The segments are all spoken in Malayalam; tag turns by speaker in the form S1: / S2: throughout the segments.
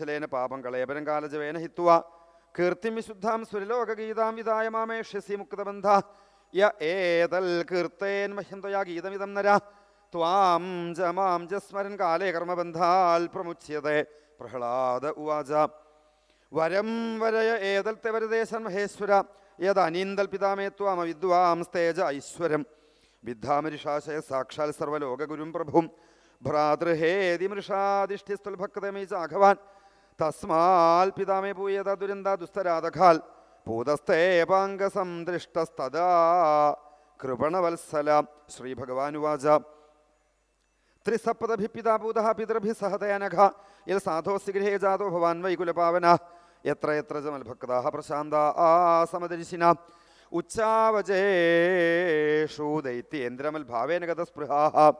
S1: കൗശലേന പാപം കളയപരം കാലജവേന ഹിത്വ കീർത്തിം വിശുദ്ധാം സുരലോകഗീതാം വിതായ മാമേഷ്യസി മുക്തബന്ധ. യ ഏതൽ കീർത്തേൻ മഹ്യന്തയാ ഗീതമിതം നര. ത്വാം ജമാം മാം ച സ്മരൻ കാലേ കർമ്മബന്ധാൽ പ്രമുച്യത്തെ പ്രഹ്ലാദ ഉവാച. വരം വരയ ഏതൽ തെവരദേശൻ മഹേശ്വര. യത് അനീന്തൽ പിതാമേ ത്വാമ വിദ്വാം സ്തേജ ഐശ്വരം. വിദ്ധാമരിഷാശയ സാക്ഷാൽ സർവലോകഗുരും പ്രഭും. ഭ്രാതൃഹേതി മൃഷാധിഷ്ഠിസ്തുൽഭക്തമേ ചാഘവാൻ തസ്മാൽ പിതാമേ ദുരന്ത ദുസ്തരാധകാൽ പൂതസ്തേപാംഗസം ദൃഷ്ടസ്തദാ. കൃപണവത്സല. ശ്രീഭഗവാനുവാച. ത്രിസപ്തഭിപ്പിതാഭൂതഃ പിതൃഭി സഹതയനഘ. യൽ സാധോസ്തി ഗൃഹേ ജാതോ ഭവാൻ വൈകുലപാവന എത്ര എത്ര ച പ്രശാന്ത ആ സമദർശിന ഉച്ചാവചേഷു ദൈത്യേന്ദ്രമൽഭാവേന ഗതസ്പൃഹാः.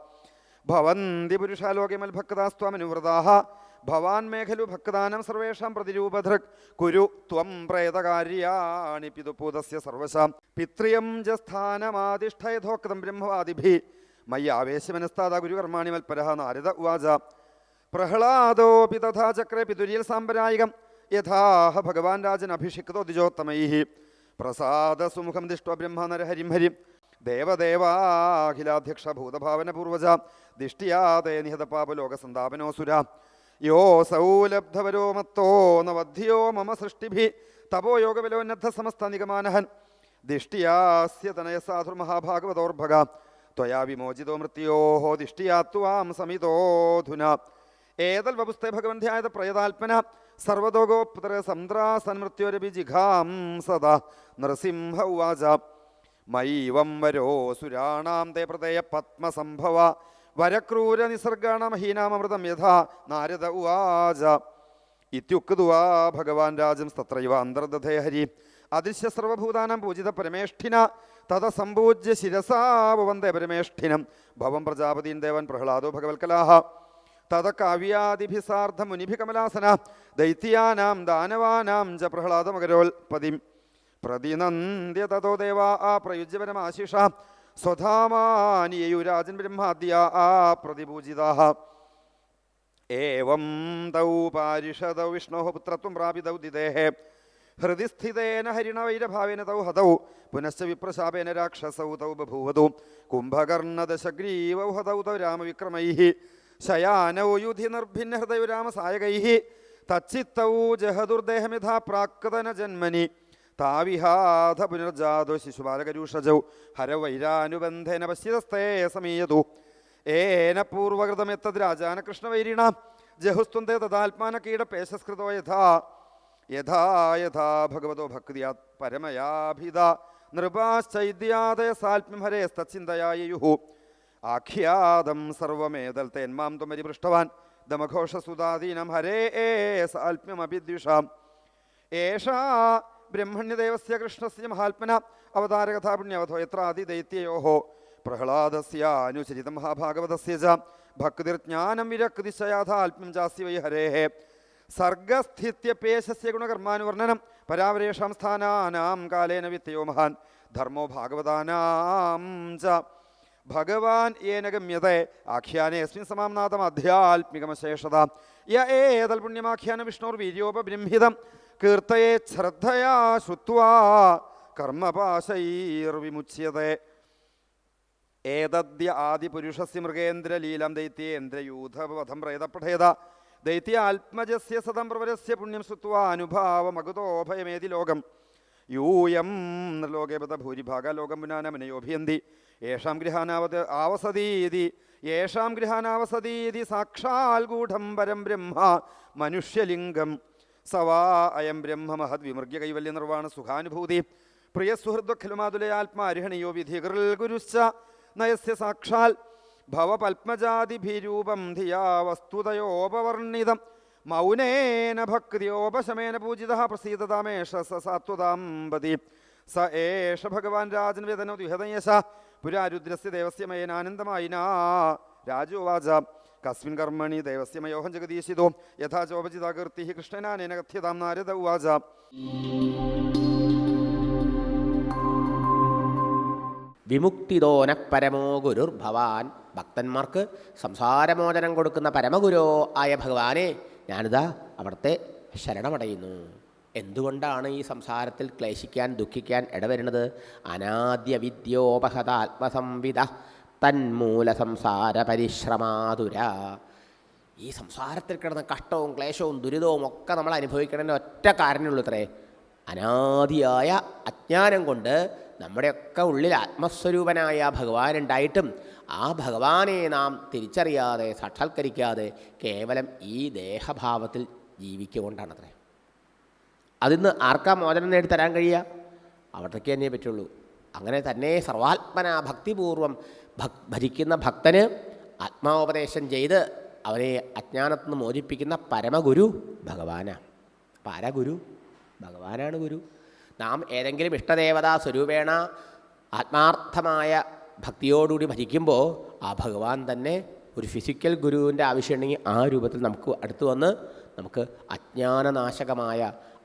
S1: ഭവന്തി ഭവാൻ മേഖലു ഭക്താനം സർവേഷാം പ്രതിരൂപധൃക്. കുരു ത്വം പ്രേതകാര്യാണി പിതുപൂതസ്യ സർവശാം. പിത്രിയം ജസ്ഥാനമാതിഷ്ഠയഥോക്തം ബ്രഹ്മവാദിഭി. മയ്യ ആവേശമനസ്താത ഗുരുകർമാണി മൽപരഹ നാരദ ഉവാച. പ്രഹ്ലാദോപി തഥാ ചക്രേ പിതുര്യൽ സാമ്പരായികം യഥാഹ ഭഗവാൻ രാജൻ അഭിഷിക്തോ ദ്വിജോത്തമൈ പ്രസാദ സുമുഖം ദിഷ്ടോ ബ്രഹ്മ നരഹരിം ഹരിം ദേവദേവാഖിലാധ്യക്ഷ ഭൂതഭാവന പൂർവജ. ദിഷ്ട്യാ തേ നിഹത യോ സൗലബ്ധവരോ മത്തോ നവധ്യോ മമ സൃഷ്ടിഭി? തപോ യോഗബലോന്നദ്ധ സമസ്ത നിഗമാനഹൻ. ദിഷ്ടിയാസ്യ തനയസാധുർ മഹാഭാഗവതോർഭഗ ത്വയാ വിമോചിതോ മൃത്യോ ദിഷ്ടിയാത്വാം സമിതോധുന ഏതൽ വപുസ്തേ ഭഗവൻ ധ്യായത പ്രയതാൽപ്പന സർവതോഗോപുത്ര സന്ത്രാസന്മൃത്യോരപി ജിഘാം സദാ. നൃസിംഹ ഉവാച. മൈവം വരോ സുരാണാം തേ പ്രതയ പത്മസംഭവ. വരക്രൂര നിസർഗാണ മഹീനാമൃതം യഥാ. നാരദ ഉവാച. ഇത്യുക്തുവാ ഭഗവാൻ രാജം തത്രൈവ അന്തർദധേ ഹരി. അദൃശ്യ സർവഭൂതാനം പൂജിത പരമേഷ്ഠിന. തഥ സമ്പൂജ്യ ശിരസാവന്തേ പരമേഷ്ഠിനം. ഭവം പ്രജാപതീൻ ദേവൻ പ്രഹ്ലാദോ ഭഗവത്കലാഹ തഥ കാവ്യാദിഭിസാർദ്ധ മുനിഭികമലാസന. ദൈത്യാനാം ദാനവാനാം ച പ്രഹ്ലാദമകരോൽപതിം. പ്രതിനന്ദ്യ തഥോ ദേവാ ആ പ്രയുജ്യപരമാശിഷ സ്വധാമാനിയുരാജൻ ബ്രഹ്മാദ്യ ആ പ്രതിപൂജിതാ. ഏവം തൗ പാരിഷദൗ വിഷ്ണോ പുത്രത്വം പ്രാപിതൗ ദിദേഹേ ഹൃദി സ്ഥിതേന ഹരിണവൈരഭാവേന തൗ ഹതൗ. പുനശ്ച വിപ്രശാപേന രാക്ഷസൗ തൗ ബഭൂവതു. കുംഭകർണദശഗ്രീവൗ ഹതൗ തൗ രാമവിക്രമൈ. ശയാനൗ യുധി നിർഭിന്ന ഹൃദയ രാമസായകൈः. തച്ചിത്തൗ ജഹദുർദേഹമിഥാ പ്രാക്തന ജന്മനി താവിഹാധ പുനർജാതോ ശിശുബാലകരൂഷജൗ ഹരവൈരാനുബന്ധേന പശ്യതസ്തേ സമീയതു. ഏന പൂർവകൃതമെത്തത് രാജാനകൃഷ്ണവൈരിണ. ജഹുസ്തുന്തേ തദാത്മാന കീടപേശസ്കൃതോ യഥാ. യഥാ യഥാ ഭഗവതോ ഭക്തിയാ പരമയാഭിത നൃപാശ്ചൈദ്യാദയ സാൽപ്യം ഹരേസ്തച്ചിന്തയായുഹു ആഖ്യാതം സർവമേതൽ തേന്മാം ത്വമരിപൃഷ്ടവാൻ ദമഘോഷസുതാദീനം ഹരേ ഏ സാൽപ്യമഭിദ്വിഷാം. ഏഷാ ബ്രഹ്മണ്യദേവസ്യ കൃഷ്ണസ്യ മഹാത്മന അവതാരകഥാപുണ്യവധോ എത്ര അതിദൈത്യയോ പ്രഹ്ലാദസ്യ അനുചരിതം മഹാഭാഗവതസ്യ ച. ഭക്തിർജ്ഞാനം വിരക്തിശയാഥാത്മ്യം ചാസ്യ വൈ ഹരേ സർഗസ്ഥിത്യപേശസ്യ ഗുണകർമാനുവർണനം പരാവരേഷാം സ്ഥാനാനാം കാലേന വിത്തയോ മഹാൻ. ധർമ്മോ ഭാഗവതാനാം ച. ഭഗവാൻ ഏന ആഖ്യാനേസ്മിൻ സമാംനാഥം ആധ്യാത്മികമശേഷത യ ഏതൽ പുണ്യമാഖ്യാന വിഷ്ണോർ വീര്യോപബൃംഹിതം. കീർത്തയെ ശ്രദ്ധയാ ശുത്വാ കർമ്മപാശൈർവിമുച്യത്തെ ഏതദ്യ ആദിപുരുഷസ് മൃഗേന്ദ്രലീലം ദൈത്യേന്ദ്രയൂഥവധം പ്രേതപഠേത ദൈത്യ ആത്മജസ്യ സതം പ്രവരസ്യ പുണ്യം ശ്രുത്വാ അനുഭാവമകുതോഭയമേതി ലോകം. യൂയം ലോകേ പത ഭൂരിഭാഗ ലോകം പുനാനമനയോഭിയന്തി യേഷാം ഗൃഹാനാവത് ആവസതീതി യേഷാം ഗൃഹാനാവസതീതി സാക്ഷാൽ ഗൂഢം പരം ബ്രഹ്മ മനുഷ്യലിംഗം. സവാ അയം ബ്രഹ്മ മഹദ് വിമൃഗ്യ കൈവല്യ നിർവാണ സുഖാനുഭൂതി പ്രിയ സുഹൃദ്വഖലുമാതുലയാത്മാരിഹണിയോ വിധികൃൽ ഗുരുശ്ച നയസ്യ സാക്ഷാൽ ഭവപത്മജാതിഭിരൂപം ധിയാ വസ്തുതയോപവർണിതം മൗനേന ഭക്തിയോപശമേന പൂജിത പ്രസീതതാമേഷ സാത്വതാമ്പതി സ ഏഷ ഭഗവാൻ രാജൻ വേദനോ ദ്വിഹതയശ പുരാരുദ്രസ്യ ദേവസ്യമയനാനന്ദമായിനാ രാജോവാച. കസ്മിൻ കർമ്മണി ദേവസ്യമയോഹം ജഗദീശിതോ യഥാ ചോപചിതാകീർത്തി കൃഷ്ണനാനേന കഥ്യതാം നാരദ ഉവാച.
S2: വിമുക്തിദോന പരമോ ഗുരുർ ഭവാൻ. ഭക്തന്മാർക്ക് സംസാരമോചനം കൊടുക്കുന്ന പരമഗുരോ ആയ ഭഗവാനെ ഞാനിതാ അവിടുത്തെ ശരണമടയുന്നു. എന്തുകൊണ്ടാണ് ഈ സംസാരത്തിൽ ക്ലേശിക്കാൻ ദുഃഖിക്കാൻ ഇടവരുന്നത്? അനാദ്യ വിദ്യോപഹത ആത്മസംവിധ തന്മൂല സംസാര പരിശ്രമാതുര ഈ സംസാരത്തിൽ കിടന്ന കഷ്ടവും ക്ലേശവും ദുരിതവും ഒക്കെ നമ്മൾ അനുഭവിക്കണതിന്റെ ഒറ്റ കാരണമുള്ളൂ ഇത്രേ. അനാദിയായ അജ്ഞാനം കൊണ്ട് നമ്മുടെയൊക്കെ ഉള്ളിൽ ആത്മസ്വരൂപനായ ഭഗവാൻ ഉണ്ടായിട്ടും ആ ഭഗവാനെ നാം തിരിച്ചറിയാതെ സാക്ഷാത്കരിക്കാതെ കേവലം ഈ ദേഹഭാവത്തിൽ ജീവിക്കൊണ്ടാണത്രേ അതിന്ന് ആർക്കാ മോചനം നേടി തരാൻ കഴിയുക? അവിടത്തേക്ക് തന്നെ പറ്റുള്ളൂ. അങ്ങനെ തന്നെ സർവാത്മന ഭക്തിപൂർവം ഭക് ഭരിക്കുന്ന ഭക്തന് ആത്മാവോപദേശം ചെയ്ത് അവനെ അജ്ഞാനത്തിൽ നിന്ന് മോചിപ്പിക്കുന്ന പരമഗുരു ഭഗവാനാണ് അപ്പം ആരാ ഗുരു ഭഗവാനാണ് ഗുരു. നാം ഏതെങ്കിലും ഇഷ്ടദേവതാ സ്വരൂപേണ ആത്മാർത്ഥമായ ഭക്തിയോടുകൂടി ഭജിക്കുമ്പോൾ ആ ഭഗവാൻ തന്നെ ഒരു ഫിസിക്കൽ ഗുരുവിന്റെ ആവശ്യമുണ്ടെങ്കിൽ ആ രൂപത്തിൽ നമുക്ക് അടുത്ത് വന്ന് നമുക്ക് അജ്ഞാനനാശകമായ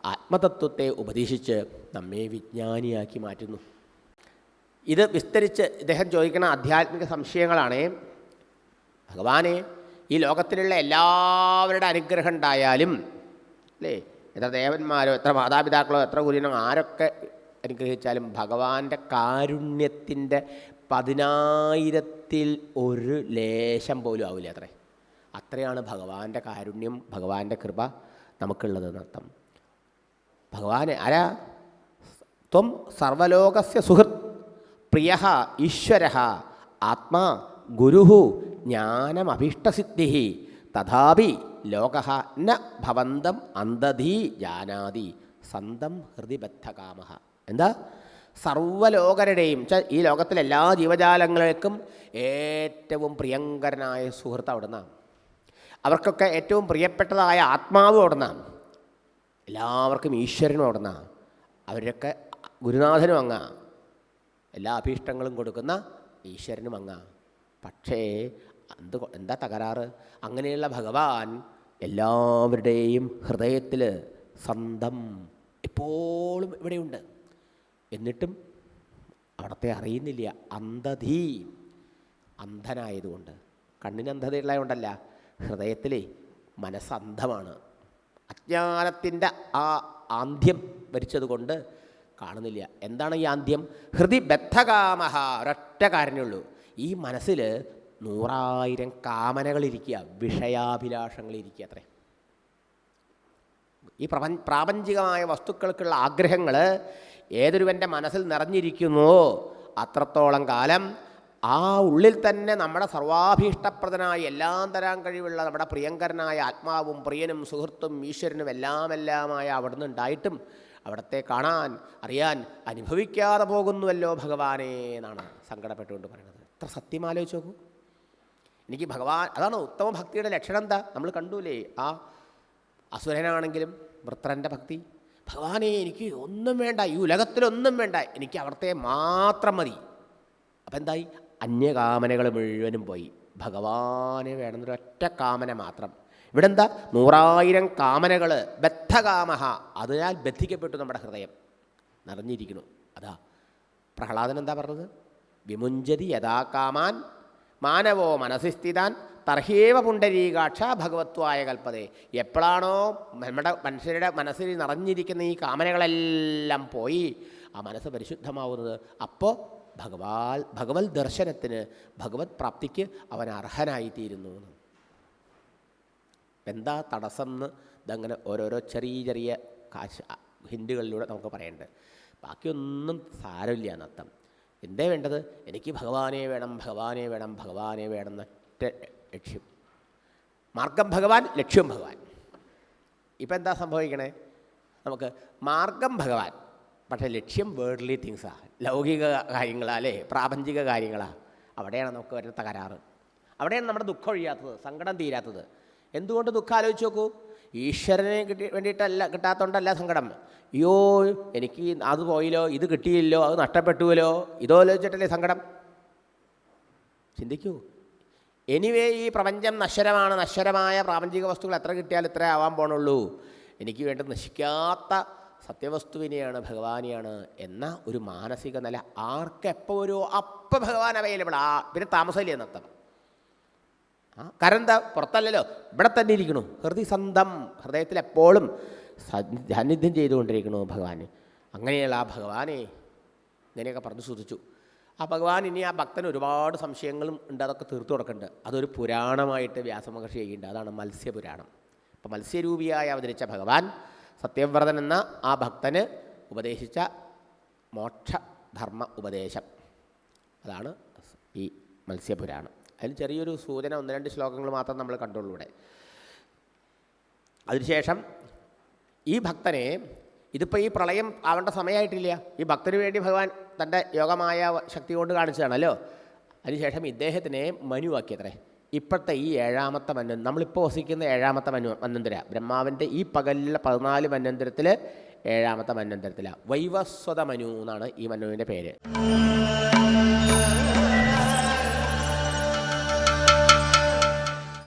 S2: ആത്മതത്വത്തെ ഉപദേശിച്ച് നമ്മെ വിജ്ഞാനിയാക്കി മാറ്റുന്നു. ഇത് വിസ്തരിച്ച് ഇദ്ദേഹം ചോദിക്കുന്ന ആധ്യാത്മിക സംശയങ്ങളാണ്. ഭഗവാനെ ഈ ലോകത്തിലുള്ള എല്ലാവരുടെ അനുഗ്രഹം ഉണ്ടായാലും അല്ലേ? എത്ര ദേവന്മാരോ എത്ര മാതാപിതാക്കളോ എത്ര ഗുരുവിനോ ആരൊക്കെ അനുഗ്രഹിച്ചാലും ഭഗവാന്റെ കാരുണ്യത്തിന്റെ പതിനായിരത്തിൽ ഒരു ലേശം പോലും ആവില്ല അത്രേ. അത്രയാണ് ഭഗവാന്റെ കാരുണ്യം ഭഗവാന്റെ കൃപ നമുക്കുള്ളത് എന്നർത്ഥം. ഭഗവാനെ ആരാ? ത്വം സർവലോകസ്യ സുഹൃത് പ്രിയ ഈശ്വര. ആത്മാ ഗുരു ജ്ഞാനമഭീഷ്ടസിദ്ധി. തഥാപി ലോക ന ഭവന്തം ജാനാതി സന്തം ഹൃദിബദ്ധകാമ എന്താ? സർവലോകരുടെയും ഈ ലോകത്തിലെ എല്ലാ ജീവജാലങ്ങൾക്കും ഏറ്റവും പ്രിയങ്കരനായ സുഹൃത്ത് അവിടുന്നാണ്. അവർക്കൊക്കെ ഏറ്റവും പ്രിയപ്പെട്ടതായ ആത്മാവ് അവിടുന്നാണ്. എല്ലാവർക്കും ഈശ്വരനും അവിടുന്ന അവരൊക്കെ ഗുരുനാഥനും അങ്ങ എല്ലാ അഭീഷ്ടങ്ങളും കൊടുക്കുന്ന ഈശ്വരനും അങ്ങ. പക്ഷേ എന്ത് എന്താ തകരാറ്? അങ്ങനെയുള്ള ഭഗവാൻ എല്ലാവരുടെയും ഹൃദയത്തിൽ സ്വന്തം എപ്പോഴും ഇവിടെയുണ്ട്. എന്നിട്ടും അവിടത്തെ അറിയുന്നില്ല. അന്ധധീ അന്ധനായതുകൊണ്ട്. കണ്ണിന് അന്ധതയുള്ളതുകൊണ്ടല്ല ഹൃദയത്തിലെ മനസ്സന്ധമാണ്. അജ്ഞാനത്തിന്റെ ആ ആന്ധ്യം വരിച്ചതുകൊണ്ട് കാണുന്നില്ല. എന്താണ് ഈ ആദ്യം ഹൃദി ബദ്ധകാമഹ ഒരൊറ്റ കാരണമുള്ളൂ ഈ മനസ്സിൽ നൂറായിരം കാമനകളിരിക്കുക വിഷയാഭിലാഷങ്ങളിരിക്കുക അത്രേ. ഈ പ്രപ പ്രാപഞ്ചികമായ വസ്തുക്കൾക്കുള്ള ആഗ്രഹങ്ങൾ ഏതൊരുവന്റെ മനസ്സിൽ നിറഞ്ഞിരിക്കുന്നുവോ അത്രത്തോളം കാലം ആ ഉള്ളിൽ തന്നെ നമ്മുടെ സർവാഭീഷ്ടപ്രദനായ എല്ലാം തരാൻ കഴിവുള്ള നമ്മുടെ പ്രിയങ്കരനായ ആത്മാവും പ്രിയനും സുഹൃത്തും ഈശ്വരനും എല്ലാമെല്ലാമായ അവിടുന്ന് ഉണ്ടായിട്ടും അവിടത്തെ കാണാൻ അറിയാൻ അനുഭവിക്കാതെ പോകുന്നുവല്ലോ ഭഗവാനെ എന്നാണ് സങ്കടപ്പെട്ടുകൊണ്ട് പറയുന്നത്. എത്ര സത്യം ആലോചിച്ച് നോക്കൂ. എനിക്ക് ഭഗവാൻ അതാണ് ഉത്തമ ഭക്തിയുടെ ലക്ഷണം എന്താ? നമ്മൾ കണ്ടൂലേ ആ അസുരനാണെങ്കിലും വൃത്രന്റെ ഭക്തി. ഭഗവാനെ എനിക്ക് ഒന്നും വേണ്ട ഈ ഉലകത്തിലൊന്നും വേണ്ട എനിക്ക് അവിടുത്തെ മാത്രം മതി. അപ്പം എന്തായി? അന്യകാമനകൾ മുഴുവനും പോയി. ഭഗവാനെ വേണമെന്നൊരൊറ്റ കാമന മാത്രം. ഇവിടെ എന്താ നൂറായിരം കാമനകൾ ബദ്ധകാമഹ. അതിനാൽ ബദ്ധിക്കപ്പെട്ടു നമ്മുടെ ഹൃദയം. നിറഞ്ഞിരിക്കുന്നു. അതാ. പ്രഹ്ലാദൻ എന്താ പറഞ്ഞത്? വിമുഞ്ചതി യഥാ കാമാൻ മാനവോ മനസ്സിസ്ഥിതാൻ തർഹേവ പുണ്ടരീകാക്ഷ ഭഗവത്വായ കൽപ്പതേ. എപ്പോഴാണോ നമ്മുടെ മനുഷ്യരുടെ മനസ്സിൽ നിറഞ്ഞിരിക്കുന്ന ഈ കാമനകളെല്ലാം പോയി ആ മനസ്സ് പരിശുദ്ധമാവുന്നത്. അപ്പോൾ ഭഗവാൽ ഭഗവത് ദർശനത്തിന് ഭഗവത് പ്രാപ്തിക്ക് അവൻ അർഹനായിത്തീരുന്നു എന്താ തടസ്സം എന്ന് ഇതങ്ങനെ ഓരോരോ ചെറിയ ചെറിയ കാശ് ഹിൻഡുകളിലൂടെ നമുക്ക് പറയേണ്ടത്. ബാക്കിയൊന്നും സാരമില്ല എന്നർത്ഥം എന്തേ വേണ്ടത്? എനിക്ക് ഭഗവാനെ വേണം ഭഗവാനെ വേണം ഭഗവാനെ വേണം എന്നൊറ്റ ലക്ഷ്യം. മാർഗം ഭഗവാൻ ലക്ഷ്യം ഭഗവാൻ. ഇപ്പം എന്താ സംഭവിക്കണേ? നമുക്ക് മാർഗം ഭഗവാൻ പക്ഷേ ലക്ഷ്യം വേർഡ്ലി തിങ്സാണ് ലൗകിക കാര്യങ്ങളാ അല്ലേ പ്രാപഞ്ചിക കാര്യങ്ങളാണ് അവിടെയാണ് നമുക്ക് വരുന്ന തകരാറ്. അവിടെയാണ് നമ്മുടെ ദുഃഖം ഒഴിയാത്തത് സങ്കടം തീരാത്തത്. എന്തുകൊണ്ട് ദുഃഖം ആലോചിച്ച് നോക്കൂ? ഈശ്വരനെ കിട്ടി വേണ്ടിയിട്ടല്ല കിട്ടാത്തതുകൊണ്ടല്ല സങ്കടം. അയ്യോ എനിക്ക് അത് പോയില്ലോ ഇത് കിട്ടിയില്ലോ അത് നഷ്ടപ്പെട്ടുവല്ലോ. ഇതോ ആലോചിച്ചിട്ടല്ലേ സങ്കടം? ചിന്തിക്കൂ. എനിവേ ഈ പ്രപഞ്ചം നശ്വരമാണ്. നശ്വരമായ പ്രാപഞ്ചിക വസ്തുക്കൾ എത്ര കിട്ടിയാൽ ഇത്ര ആവാൻ പോണുള്ളൂ. എനിക്ക് വേണ്ടി നശിക്കാത്ത സത്യവസ്തുവിനെയാണ് ഭഗവാനെയാണ് എന്ന ഒരു മാനസിക നില. ആർക്കെപ്പോ ഒരു അപ്പം ഭഗവാൻ അവൈലബിൾ ആ പിന്നെ താമസമില്ല എന്നർത്ഥം. കാരണം എന്താ പുറത്തല്ലല്ലോ. ഇവിടെ തന്നെ ഇരിക്കണു. ഹൃദയസന്ധം ഹൃദയത്തിൽ എപ്പോഴും സാന്നിധ്യം ചെയ്തുകൊണ്ടിരിക്കണു ഭഗവാൻ. അങ്ങനെയുള്ള ആ ഭഗവാനെ ഇങ്ങനെയൊക്കെ പറഞ്ഞു ശ്രദ്ധിച്ചു ആ ഭഗവാൻ ഇനി ആ ഭക്തന് ഒരുപാട് സംശയങ്ങളും ഉണ്ട് അതൊക്കെ തീർത്തു കൊടുക്കുന്നുണ്ട് അതൊരു പുരാണമായിട്ട് വ്യാസമഹർഷി ചെയ്യുന്നുണ്ട്. അതാണ് മത്സ്യപുരാണം. അപ്പോൾ മത്സ്യരൂപിയായി അവതരിച്ച ഭഗവാൻ സത്യവ്രതൻ എന്ന ആ ഭക്തന് ഉപദേശിച്ച മോക്ഷധർമ്മ ഉപദേശം. അതാണ് ഈ മത്സ്യപുരാണം. അതിൽ ചെറിയൊരു സൂചന ഒന്ന് രണ്ട് ശ്ലോകങ്ങൾ മാത്രം നമ്മൾ കണ്ടുള്ളൂ ഇവിടെ. അതിനുശേഷം ഈ ഭക്തനെ ഇതിപ്പോൾ ഈ പ്രളയം ആവേണ്ട സമയമായിട്ടില്ല ഈ ഭക്തന് വേണ്ടി ഭഗവാൻ തന്റെ യോഗമായ ശക്തി കൊണ്ട് കാണിച്ചതാണല്ലോ. അതിനുശേഷം ഇദ്ദേഹത്തിനെ മനുവാക്കിയത്രേ. ഇപ്പോഴത്തെ ഈ ഏഴാമത്തെ മന്വ നമ്മളിപ്പോൾ വസിക്കുന്ന ഏഴാമത്തെ മनु മന്വന്തര. ബ്രഹ്മാവിന്റെ ഈ പകലിലെ പതിനാല് മന്വന്തരത്തിൽ ഏഴാമത്തെ മന്വന്തരത്തിലാണ് വൈവസ്വത മനു എന്നാണ് ഈ മനുവിന്റെ പേര്.